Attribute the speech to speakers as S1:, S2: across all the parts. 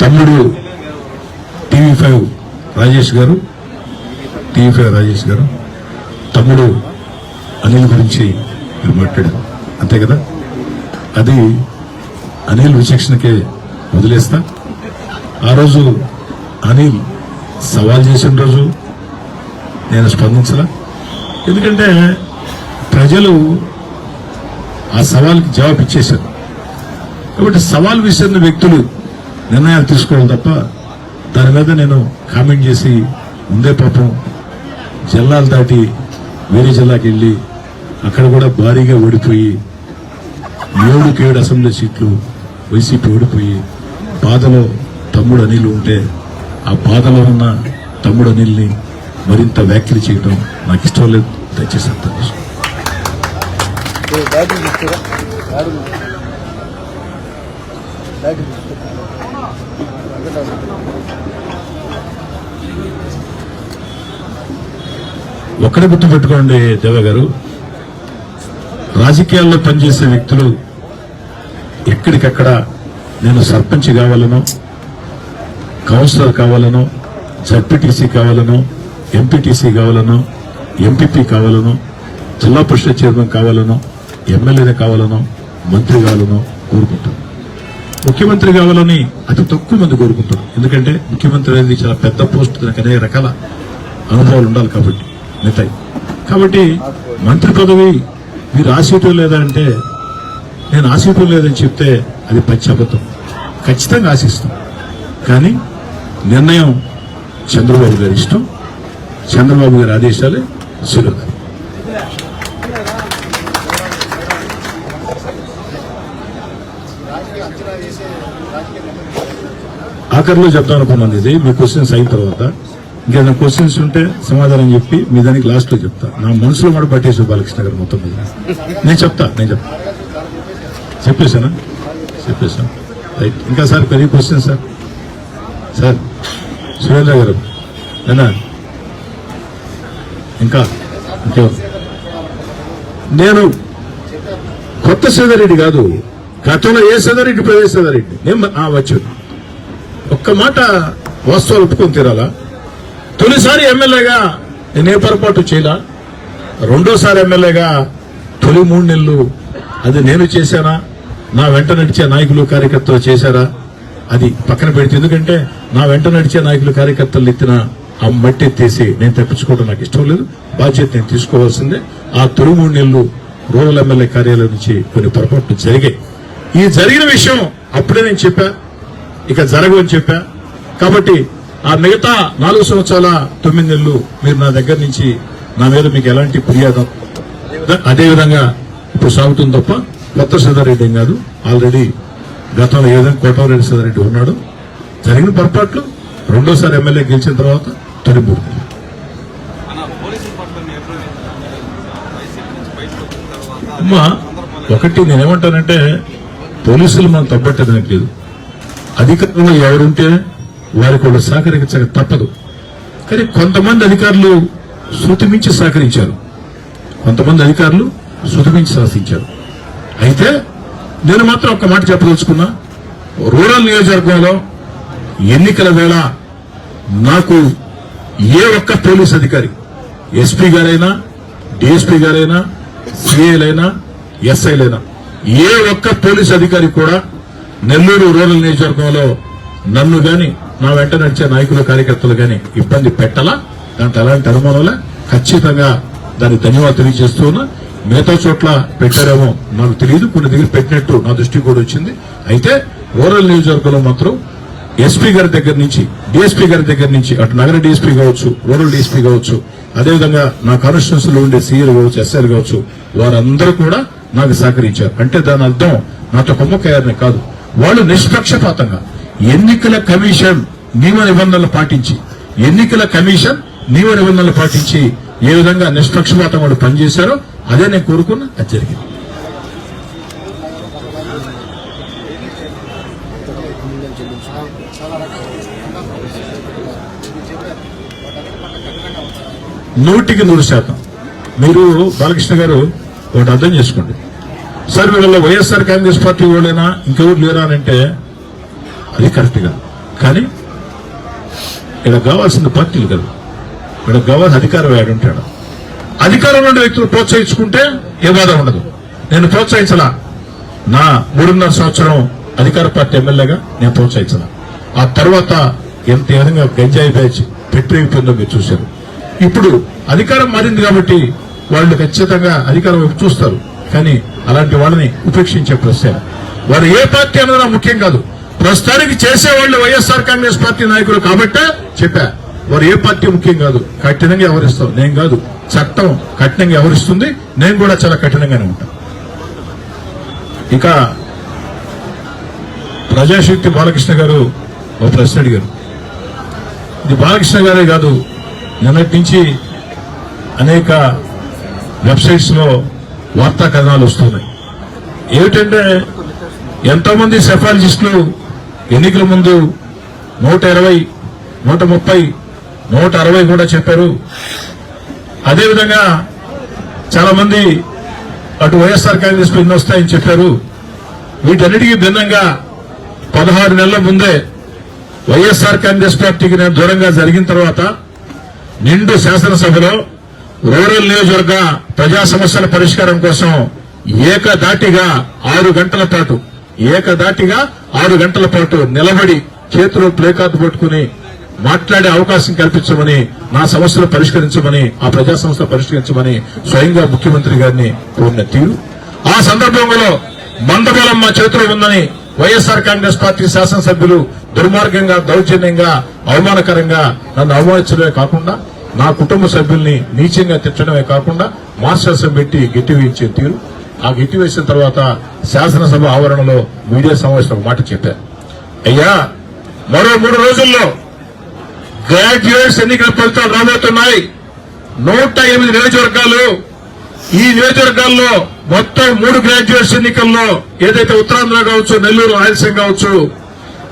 S1: తమ్ముడు TV five Rajesh గారు TV five Rajesh గారు. తమ్ముడు అనిల్ గురించి మీరు మాట్లాడారు. అంతే కదా? అది అనిల్ విచక్షణకే వదిలేస్తా. ఆ రోజు అనిల్ సవాల్ చేసిన రోజు నేను స్పందించలా. ఎందుకంటే ప్రజలు ఆ సవాల్కి జవాబు ఇచ్చేశారు కాబట్టి సవాల్ విసిరిన వ్యక్తులు నిర్ణయాలు తీసుకోవాలి తప్ప దాని మీద నేను కామెంట్ చేసి ముందే పాపం జిల్లాలు దాటి వేరే జిల్లాకి వెళ్ళి అక్కడ కూడా భారీగా ఓడిపోయి ఏడుకి ఏడు అసెంబ్లీ సీట్లు వైసీపీ ఓడిపోయి బాధలో తమ్ముడు అనిల్ ఉంటే ఆ బాధలో ఉన్న తమ్ముడు అనిల్ని మరింత వ్యాఖ్యలు చేయడం నాకు ఇష్టం లేదు దయచేసి అర్థం చేసుకోండి.
S2: బ్యాటరీ తీసుకురా. బ్యాటరీ బ్యాటరీ
S1: ఒక్కడ గుర్తుపెట్టుకోండి దేవ గారు. రాజకీయాల్లో పనిచేసే వ్యక్తులు ఎక్కడికక్కడ నేను సర్పంచ్ కావాలనో కౌన్సిలర్ కావాలనో జడ్పీటీసీ కావాలనో ఎంపీటీసీ కావాలనో ఎంపీపీ కావాలనో జిల్లా పరిషత్ చైర్మన్ కావాలనో ఎమ్మెల్యేనే కావాలనో మంత్రి కావాలనో కోరుకుంటారు ముఖ్యమంత్రి కావాలని అతి తక్కువ మంది కోరుకుంటారు ఎందుకంటే ముఖ్యమంత్రి అనేది చాలా పెద్ద పోస్ట్ దానికి అనేక రకాల అనుభవాలు ఉండాలి కాబట్టి మిగతాయి కాబట్టి మంత్రి పదవి మీరు ఆశీటం లేదా అంటే నేను ఆశీటం లేదని చెప్తే అది పచ్చి అబద్ధం ఖచ్చితంగా ఆశిస్తాం. కానీ నిర్ణయం చంద్రబాబు గారి ఇష్టం. చంద్రబాబు గారి ఆదేశాలే శిరోధారి ఆఖరిలో చెప్తాను అనుకున్నాను ఇది. మీ క్వశ్చన్స్ అయిన తర్వాత. ఇంకేదైనా క్వశ్చన్స్ ఉంటే సమాధానం చెప్పి మీ దానికి లాస్ట్లో చెప్తా. నా మనసులో కూడా పట్టేసి బాలకృష్ణ గారు మొత్తం మీద. నేను చెప్తా నేను చెప్తా. చెప్పేశానా? చెప్పేశాను రైట్ ఇంకా సార్ పెరిగి క్వశ్చన్ సార్? సార్ సురేంద్ర గారు. ఏనా ఇంకా? నేను కొత్త సీతారెడ్డి కాదు. గతంలో ఏ సీతారెడ్డి ప్రవేశ సీతారెడ్డి. నేను ఆ, వచ్చు ఒక్క మాట వాస్తవాలు ఒప్పుకొని తీరాలా? తొలిసారి ఎమ్మెల్యేగా నేనే పొరపాటు చేయలా? రెండోసారి ఎమ్మెల్యేగా తొలి మూడు నెలలు అది నేను చేశానా? నా వెంట నడిచే నాయకులు కార్యకర్తలు చేశారా? అది పక్కన పెడితే ఎందుకంటే నా వెంట నడిచే నాయకులు కార్యకర్తలు ఎత్తిన ఆ మట్టి ఎత్తేసి నేను తప్పించుకోవడం నాకు ఇష్టం లేదు. బాధ్యత నేను తీసుకోవాల్సిందే. ఆ తొలి మూడు నెలలు రూరల్ ఎమ్మెల్యే కార్యాలయం నుంచి కొన్ని పొరపాట్లు జరిగాయి. ఈ జరిగిన విషయం అప్పుడే నేను చెప్పా. ఇక జరగవని చెప్పా. కాబట్టి ఆ మిగతా నాలుగు సంవత్సరాల తొమ్మిది నెలలు మీరు నా దగ్గర నుంచి నా మీద మీకు ఎలాంటి ఫిర్యాదు అదే విధంగా ఇప్పుడు సాగుతుంది తప్ప కొత్త సదారెడ్డి ఏం కాదు. ఆల్రెడీ గతంలో ఏ విధంగా కోటమిరెడ్డి సదారెడ్డి ఉన్నాడు. జరిగిన పొరపాట్లు రెండోసారి ఎమ్మెల్యే గెలిచిన తర్వాత తొలి మూడు నెలలు. అమ్మా ఒకటి నేనేమంటానంటే పోలీసులు మనం తప్పట్టడానికి లేదు అధికారంలో ఎవరుంటే వారికి వాళ్ళు సహకరించక తప్పదు. కానీ కొంతమంది అధికారులు శృతిమించి సహకరించారు. కొంతమంది అధికారులు శృతిమించి సహకరించారు. శాసించారు అయితే నేను మాత్రం ఒక మాట చెప్పదలుచుకున్నా. రూరల్ నియోజకవర్గంలో ఎన్నికల వేళ నాకు ఏ ఒక్క పోలీస్ అధికారి ఎస్పీ గారైనా డిఎస్పీ గారైనా సిఐలైనా ఎస్ఐలైనా ఏ ఒక్క పోలీస్ అధికారి కూడా నెల్లూరు రూరల్ నియోజకవర్గంలో నన్ను గాని నా వెంట నడిచే నాయకులు కార్యకర్తలు గాని ఇబ్బంది పెట్టలా? దాంట్లో ఎలాంటి అనుమానంలా ఖచ్చితంగా దానికి ధన్యవాదాలు తెలియజేస్తూ ఉన్నా. మిగతా చోట్ల పెట్టారేమో నాకు తెలియదు. కొన్ని దగ్గర పెట్టినట్టు నా దృష్టి కూడా వచ్చింది. అయితే రూరల్ నియోజకవర్గంలో మాత్రం ఎస్పీ గారి దగ్గర నుంచి డిఎస్పీ గారి దగ్గర నుంచి అటు నగర డిఎస్పీ కావచ్చు రూరల్ డిఎస్పీ కావచ్చు అదేవిధంగా నా కాన్స్టిట్యూన్స్లో ఉండే సీఎల్ కావచ్చు ఎస్ఎల్ కావచ్చు వారందరూ కూడా నాకు సహకరించారు. అంటే దాని అర్థం నాతో కొమ్మకయ్యారని కాదు. వాళ్ళు నిష్పక్షపాతంగా ఎన్నికల కమిషన్ నియమ నిబంధనలు పాటించి ఎన్నికల కమిషన్ నియమ నిబంధనలు పాటించి ఏ విధంగా నిష్పక్షపాతం వాళ్ళు పనిచేశారో అదే నేను కోరుకున్నా అది జరిగింది. నూటికి నూరు శాతం. మీరు బాలకృష్ణ గారు ఒకటి అర్థం చేసుకోండి. సార్ వీళ్ళ వైఎస్ఆర్ కాంగ్రెస్ పార్టీ వాళ్ళైనా ఇంకెవరు లేరా అని అంటే అది కరెక్ట్ కాదు. కానీ ఇక్కడ కావాల్సిన పార్టీలు కదా. ఇక్కడ కావాల్సిన అధికారం ఉంటాడు. అధికారంలో ఉన్న వ్యక్తులు ప్రోత్సహించుకుంటే ఏ బాధ ఉండదు. నేను ప్రోత్సహించలా. నా మూడున్నర సంవత్సరం అధికార పార్టీ ఎమ్మెల్యేగా నేను ప్రోత్సహించలా. ఆ తర్వాత ఎంత విధంగా గంజాయి బ్యాచ్ పెట్టిపోయిందో మీరు చూశారు. ఇప్పుడు అధికారం మారింది కాబట్టి వాళ్ళు ఖచ్చితంగా అధికారం వైపు చూస్తారు. కానీ అలాంటి వాళ్ళని ఉపేక్షించే ప్రశ్న. వారు ఏ పార్టీ అన్నది ముఖ్యం కాదు. ప్రస్తుతానికి చేసేవాళ్ళు వైఎస్ఆర్ కాంగ్రెస్ పార్టీ నాయకులు కాబట్టే చెప్పా. వారు ఏ పార్టీ ముఖ్యం కాదు. కఠినంగా వ్యవహరిస్తాం. నేను కాదు. చట్టం కఠినంగా వ్యవహరిస్తుంది. నేను కూడా చాలా కఠినంగానే ఉంటాను ఇక ప్రజాశక్తి బాలకృష్ణ గారు ఒక ప్రశ్న అడిగారు. ఇది బాలకృష్ణ గారే కాదు. నిన్నటి నుంచి అనేక వెబ్సైట్స్లో వార్తా కథనాలు వస్తున్నాయి. ఏమిటంటే ఎంతోమంది సెఫాలజిస్టులు ఎన్నికల ముందు నూట ఇరవై నూట ముప్పై నూట అరవై కూడా చెప్పారు. అదేవిధంగా చాలా మంది అటు వైఎస్ఆర్ కాంగ్రెస్ ఎన్ని వస్తాయని చెప్పారు. వీటన్నిటికీ భిన్నంగా పదహారు నెలల ముందే వైఎస్ఆర్ కాంగ్రెస్ పార్టీకి నేను దూరంగా జరిగిన తర్వాత నిండు శాసనసభలో రూరల్ నియోజకవర్గ ప్రజా సమస్యల పరిష్కారం కోసం ఏకదాటిగా ఆరు గంటల పాటు ఏకదాటిగా ఆరు గంటల పాటు నిలబడి చేతిలో ప్లేకార్డు పట్టుకుని మాట్లాడే అవకాశం కల్పించమని నా సమస్యలు పరిష్కరించమని ఆ ప్రజా సమస్యలు పరిష్కరించమని స్వయంగా ముఖ్యమంత్రి గారిని కోరిన తీరు ఆ సందర్భంలో మందబలం మా చేతిలో ఉందని వైఎస్ఆర్ కాంగ్రెస్ పార్టీ శాసనసభ్యులు దుర్మార్గంగా దౌర్జన్యంగా అవమానకరంగా నన్ను అవమానించడమే కాకుండా నా కుటుంబ సభ్యుల్ని నీచంగా తిట్టడమే కాకుండా మార్షల్స్ పెట్టి గెట్టివేయించే తీరు. ఆ గెట్టివేసిన తర్వాత శాసనసభ ఆవరణలో మీడియా సమావేశం ఒక మాట చెప్పారు అయ్యా మరో మూడు రోజుల్లో గ్రాడ్యుయేట్స్ ఎన్నికల ఫలితాలు రాబోతున్నాయి. నూట ఎనిమిది నియోజకవర్గాలు. ఈ నియోజకవర్గాల్లో మొత్తం మూడు గ్రాడ్యుయేట్స్ ఎన్నికల్లో ఏదైతే ఉత్తరాంధ్ర కావచ్చు నెల్లూరు రాయలసీమ కావచ్చు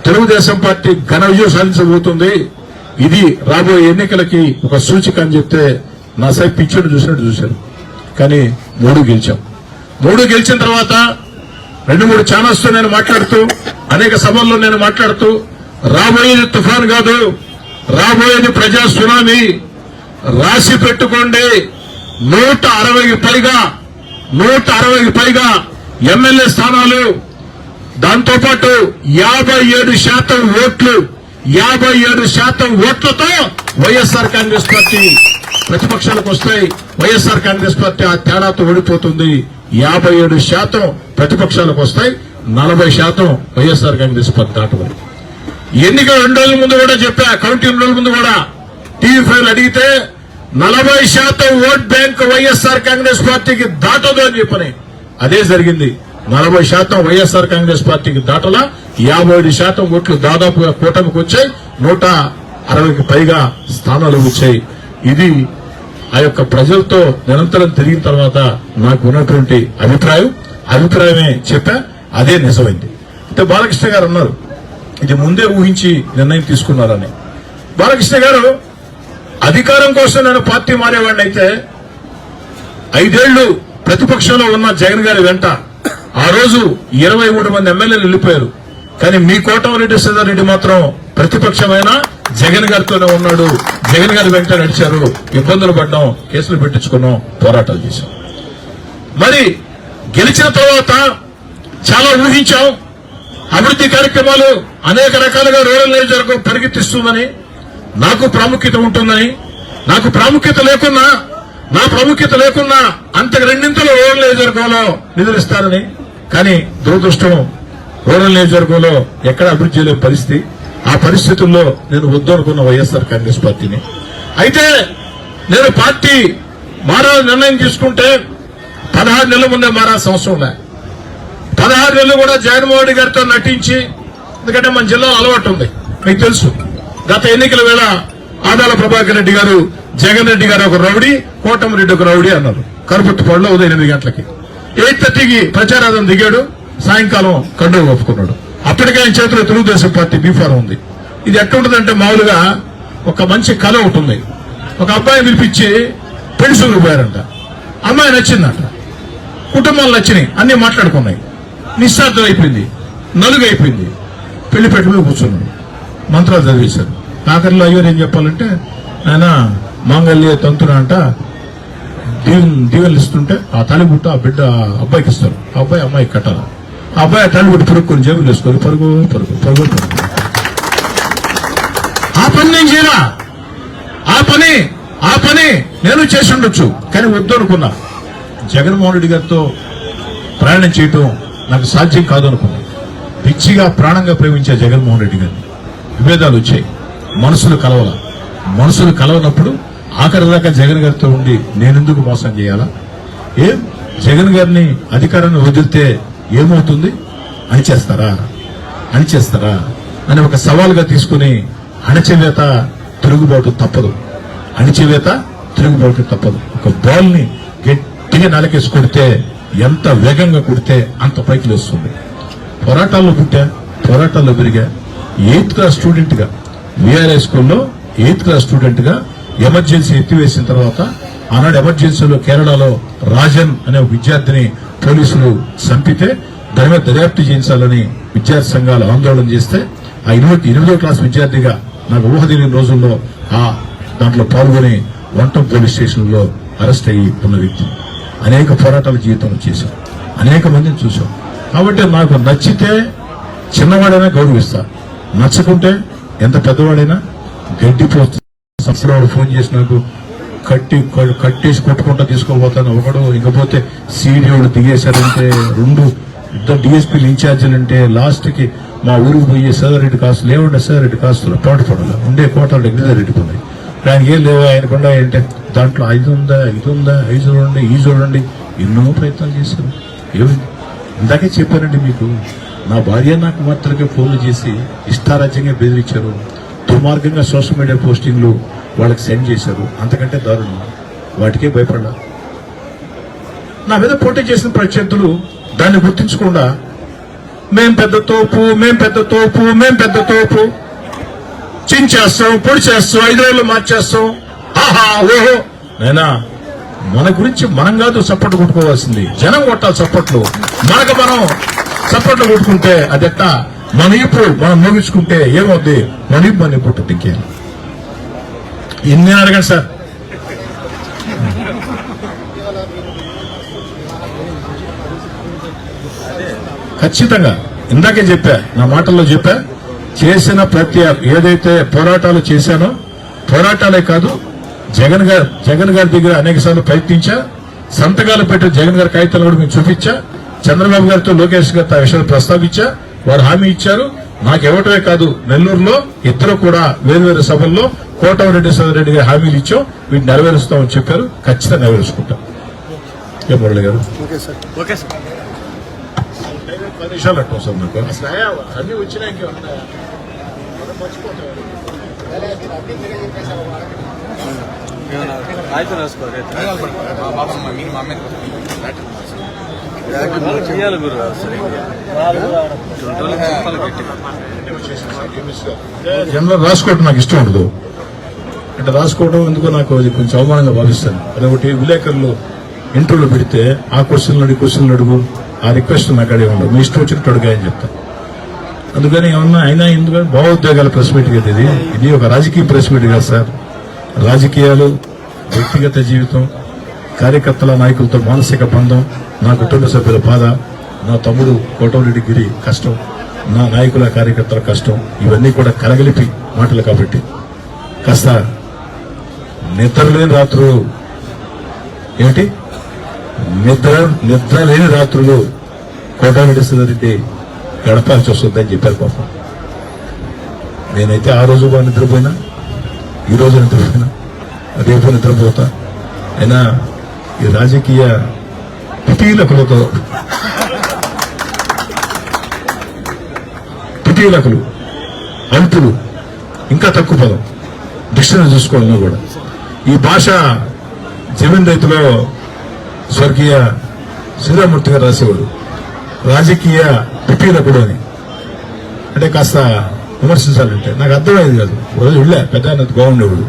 S1: తెలుగుదేశం పార్టీ ఘన విజయం సాధించబోతుంది. ఇది రాబోయే ఎన్నికలకి ఒక సూచిక అని చెప్తే నా సైడ్ పిక్చర్ చూసినట్టు చూశారు. కానీ మూడు గెలిచాం. మూడు గెలిచిన తర్వాత రెండు మూడు ఛానల్స్తో నేను మాట్లాడుతూ అనేక సభల్లో నేను మాట్లాడుతూ రాబోయేది తుఫాన్ కాదు రాబోయేది ప్రజా సునామీ. రాసి పెట్టుకోండి. నూట అరవైకి పైగా నూట అరవైకి పైగా ఎమ్మెల్యే స్థానాలు. దాంతోపాటు యాభై ఏడు శాతం ఓట్లు యాభై ఏడు శాతం ఓట్లతో వైఎస్ఆర్ కాంగ్రెస్ పార్టీ ప్రతిపక్షాలకు వస్తాయి. వైఎస్ఆర్ కాంగ్రెస్ పార్టీ ఆ తేడాతో ఓడిపోతుంది. యాభై ఏడు శాతం ప్రతిపక్షాలకు వస్తాయి. నలభై శాతం వైఎస్ఆర్ కాంగ్రెస్ పార్టీ దాటబడి. ఎన్నిక రెండు రోజుల ముందు కూడా చెప్పా కౌంటింగ్ రోజుల ముందు కూడా. టీవీ ఫైవ్ అడిగితే నలభై శాతం ఓట్ బ్యాంక్ వైఎస్ఆర్ కాంగ్రెస్ పార్టీకి దాటదు అని చెప్పని. అదే జరిగింది. నలభై శాతం వైఎస్ఆర్ కాంగ్రెస్ పార్టీకి దాటలా యాభై ఐదు శాతం ఓట్లు దాదాపుగా కూటమికి వచ్చాయి నూట అరవైకి పైగా స్థానాలు వచ్చాయి. ఇది ఆ యొక్క ప్రజలతో నిరంతరం తిరిగిన తర్వాత నాకు ఉన్నటువంటి అభిప్రాయం. అభిప్రాయమే చెప్పా అదే నిజమైంది. అయితే బాలకృష్ణ గారు అన్నారు ఇది ముందే ఊహించి నిర్ణయం తీసుకున్నారని. బాలకృష్ణ గారు అధికారం కోసం నేను పార్టీ మారేవాడిని అయితే ఐదేళ్ళు ప్రతిపక్షంలో ఉన్న జగన్ గారి వెంట ఆ రోజు ఇరవై మూడు మంది ఎమ్మెల్యేలు వెళ్ళిపోయారు కానీ మీ కోటమిరెడ్డి రెడ్డి మాత్రం ప్రతిపక్షమైన జగన్ గారితోనే ఉన్నాడు. జగన్ గారి వెంట నడిచారు. ఇబ్బందులు పడ్డాం. కేసులు పెట్టించుకున్నాం. పోరాటాలు చేశాం. మరి గెలిచిన తర్వాత చాలా ఊహించాం. అభివృద్ధి కార్యక్రమాలు అనేక రకాలుగా రూరల్ నియోజకవర్గం పరిగెత్తిస్తుందని నాకు ప్రాముఖ్యత ఉంటుందని నాకు ప్రాముఖ్యత లేకున్నా నా ప్రాముఖ్యత లేకున్నా అంతకు రెండింతలు రూరల్ నియోజకవర్గంలో నిధులు ఇస్తారని కానీ దురదృష్టం రూరల్ నియోజకవర్గంలో ఎక్కడ అభివృద్ధి చేయలేని పరిస్థితి. ఆ పరిస్థితుల్లో నేను వద్దనుకున్న వైఎస్ఆర్ కాంగ్రెస్ పార్టీని. అయితే నేను పార్టీ మారా నిర్ణయం తీసుకుంటే పదహారు నెలల ముందే మారా సంవత్సరం లే పదహారు నెలలు కూడా జగన్మోహన్ రెడ్డి గారితో నటించి ఎందుకంటే మన జిల్లాలో అలవాటు ఉంది. మీకు తెలుసు గత ఎన్నికల వేళ ఆదాల ప్రభాకర్ రెడ్డి గారు జగన్ రెడ్డి గారు ఒక రౌడీ కోటం రెడ్డి ఒక రౌడీ అన్నారు. కరుపట్టుపాడులో ఉదయం ఎనిమిది గంటలకి. ఎయిట్ థర్టీకి ప్రచారార్థం దిగాడు. సాయంకాలం కండు ఒప్పుకున్నాడు అప్పటికే ఆయన చేతిలో తెలుగుదేశం పార్టీ బీఫారం ఉంది. ఇది ఎట్లుంటుందంటే మామూలుగా ఒక మంచి కళ ఒకటి ఉంది. ఒక అబ్బాయి పిలిపించి పెన్షన్లు పోయారంట. అమ్మాయి నచ్చిందంట. కుటుంబాలు నచ్చినాయి. అన్ని మాట్లాడుకున్నాయి. నిశ్చార్థం అయిపోయింది. నలుగు అయిపోయింది. పెళ్ళి పెట్టుకుని కూర్చున్నాడు. మంత్రాలు చదివేశారు ఆఖరిలో అయ్యో ఏం చెప్పాలంటే ఆయన మాంగల్య తంతున అంట దీవెలు దీవెలు ఇస్తుంటే ఆ తాలిబుట్ట ఆ బిడ్డ అబ్బాయికి ఇస్తారు. ఆ అబ్బాయి అమ్మాయికి కట్టాలి. ఆ అబ్బాయి ఆ తాలిబుట్టు పరుక్కొని జేబులు వేసుకొని పరుగు పరుగు పరుగు పరుగు. ఆ పని నేను చేయరా ఆ పని ఆ పని నేను చేసి ఉండొచ్చు. కానీ వద్దు అనుకున్నా. జగన్మోహన్ రెడ్డి గారితో ప్రయాణం చేయటం నాకు సాధ్యం కాదు అనుకున్నా. పిచ్చిగా ప్రాణంగా ప్రేమించే జగన్మోహన్ రెడ్డి గారిని. విభేదాలు వచ్చాయి. మనసులు కలవల. మనసులు కలవనప్పుడు ఆఖరి దాకా జగన్ గారితో ఉండి నేనెందుకు మోసం చేయాలా? ఏం? జగన్ గారిని అధికారాన్ని వదిలితే ఏమవుతుంది? అణిచేస్తారా? అణిచేస్తారా? అని ఒక సవాల్గా తీసుకుని అణచివేత తిరుగుబాటు తప్పదు. అణిచివేత తిరుగుబాటు తప్పదు. ఒక బాల్ని గట్టిగా నలకేసి కొడితే ఎంత వేగంగా కొడితే అంత పైకి లేస్తుంది. పోరాటాల్లో పుట్టా పోరాటాల్లో పెరిగా ఎయిత్ క్లాస్ స్టూడెంట్గా విఆర్ఐ స్కూల్లో ఎయిత్ క్లాస్ స్టూడెంట్గా ఎమర్జెన్సీ ఎత్తివేసిన తర్వాత ఆనాడు ఎమర్జెన్సీలో కేరళలో రాజన్ అనే విద్యార్థిని పోలీసులు చంపితే దాని మీద దర్యాప్తు చేయించాలని విద్యార్థి సంఘాలు ఆందోళన చేస్తే ఆ ఇరవై ఎనిమిదో క్లాస్ విద్యార్థిగా నాకు ఊహ తెలియని రోజుల్లో ఆ దాంట్లో పాల్గొని వంటం పోలీస్ స్టేషన్లో అరెస్ట్ అయ్యి ఉన్న వ్యక్తి. అనేక పోరాటాల జీవితంలో చేశాం. అనేక మందిని చూశాం. కాబట్టి నాకు నచ్చితే చిన్నవాడైనా గౌరవిస్తా. నచ్చకుంటే ఎంత పెద్దవాడైనా గడ్డిపోతుంది. సంవత్సరాలు ఫోన్ చేసి నాకు కట్టి కట్టేసి కొట్టుకుంటా తీసుకోబోతాను ఒకడు ఇకపోతే సీడీఓడు దిగేశారంటే రెండు ఇద్దరు డిఎస్పీలు ఇన్ఛార్జీలు అంటే లాస్ట్కి మా ఊరికి పోయే సార్ రెడ్డి కాస్తులు ఏముండే సార్ కాస్తులు? పాటపడాలి ఉండే కోటలు దగ్గర ఉన్నాయి దానికి ఏం లేవు ఆయనకుండా ఏంటంటే దాంట్లో ఐదు ఉందా ఇది ఉందా ఐదు చూడండి ఈ చూడండి ఎన్నో ప్రయత్నాలు చేశారు. ఏమైంది? ఇందాకే చెప్పానండి మీకు నా భార్య నాకు మాత్రమే ఫోన్లు చేసి ఇష్టారాజ్యంగా బెదిరించారు. దుర్మార్గంగా సోషల్ మీడియా పోస్టింగ్లు వాళ్ళకి సెండ్ చేశారు. అంతకంటే దారుణం. వాటికే భయపడ్డా నా మీద పోటీ చేసిన ప్రత్యర్థులు దాన్ని గుర్తించకుండా మేం పెద్ద తోపు మేం పెద్ద తోపు మేం పెద్ద తోపు. చించేస్తాం పొడి చేస్తాం ఐదు రోజులు మార్చేస్తాం. ఆహా ఓహో. నైనా మన గురించి మనం కాదు చప్పట్లు కొట్టుకోవాల్సింది. జనం కొట్టాలి చప్పట్లు. మనకు మనం చప్పట్లు కొట్టుకుంటే అదెట్ట? మన ఇప్పుడు మనం ముగించుకుంటే ఏమవుద్ది? మన ఇప్పుడు మన ఇప్పుడు ఇంకేం సార్. ఖచ్చితంగా. ఇందాకే చెప్పా నా మాటల్లో చెప్పా చేసిన ప్రతి ఏదైతే పోరాటాలు చేశానో పోరాటాలే కాదు జగన్ గారు జగన్ గారి దగ్గర అనేక సార్లు ప్రయత్నించా సంతకాలు పెట్టి జగన్ గారి కాగితాలు కూడా మేము చూపించా చంద్రబాబు గారితో లోకేష్ గారితో ఆ విషయాలు ప్రస్తావించా వారు హామీ ఇచ్చారు నాకు ఇవ్వటమే కాదు నెల్లూరులో ఇద్దరు కూడా వేరువేరు సభల్లో కోటమిరెడ్డి రెడ్డి గారి హామీలు ఇచ్చాం. వీటిని నెరవేరుస్తామని చెప్పారు. ఖచ్చితంగా నెరవేర్చుకుంటాం. ఏ మురళి గారు? పది నిమిషాలు అట్టు నాకు. అన్ని జనరల్ రాసుకోవటం నాకు ఇష్టం ఉండదు. అంటే రాసుకోవడం ఎందుకో నాకు అది కొంచెం అవమానంగా భావిస్తాను. అదొకటి విలేకరులు ఇంటర్వ్యూలో పెడితే ఆ క్వశ్చన్లు అడిగి క్వశ్చన్లు అడుగు ఆ రిక్వెస్ట్ నాకు అడిగి ఉండవు. మీ ఇష్టం వచ్చినట్టు అడిగాయని చెప్తా అందుకని ఏమన్నా అయినా ఎందుకంటే భావోద్వేగాల ప్రెస్ మీట్ కదా ఇది. ఇది ఒక రాజకీయ ప్రెస్ మీట్ కాదు సార్. రాజకీయాలు వ్యక్తిగత జీవితం కార్యకర్తల నాయకులతో మానసిక బంధం నా కుటుంబ సభ్యుల బాధ నా తమ్ముడు కోటమిరెడ్డి గిరి కష్టం నా నాయకుల కార్యకర్తల కష్టం ఇవన్నీ కూడా కలగలిపి మాటలు కాబట్టి. కాస్త నిద్ర లేని రాత్రులు. ఏమిటి? నిద్ర నిద్ర లేని రాత్రులు కోటారెడ్డి రెడ్డి గడపాల్సి వస్తుందని చెప్పారు పాపం. నేనైతే ఆ రోజు బాగా నిద్రపోయినా ఈ రోజు నిద్రపోయినా రేపు నిద్రపోతా. అయినా ఈ రాజకీయ పిటీలకులతో పిటీలకులు అల్పులు ఇంకా తక్కువ పదం. డిక్షనరీ చూసుకోవాలన్నా కూడా. ఈ భాష జమీన్ రైతులో స్వర్గీయ శ్రీరామూర్తి గారు రాసేవాడు రాజకీయ పిపీలకుడు అని. అంటే కాస్త విమర్శించాలంటే. నాకు అర్థమైంది కాదు. ఒక రోజు వెళ్ళా పెద్ద ఆయన బాగుండేవాడు.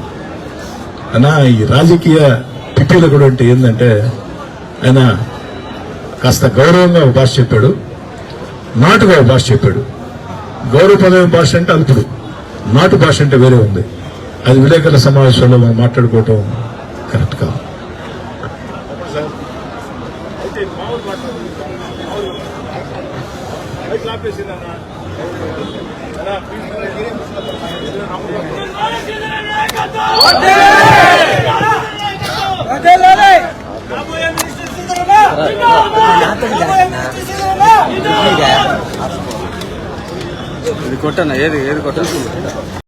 S1: అన్నా ఈ రాజకీయ పిపీలకుడు అంటే ఏంటంటే ఆయన కాస్త గౌరవంగా ఒక భాష చెప్పాడు. నాటుగా ఒక భాష చెప్పాడు. గౌరవపదమైన భాష అంటే అల్పుడు. నాటు భాష అంటే వేరే ఉంది. అది విలేకరుల సమావేశంలో మనం మాట్లాడుకోవటం కరెక్ట్ కాదు.
S2: ఇది కొట్టన్నా? ఏది? ఏది కొట్టాలి?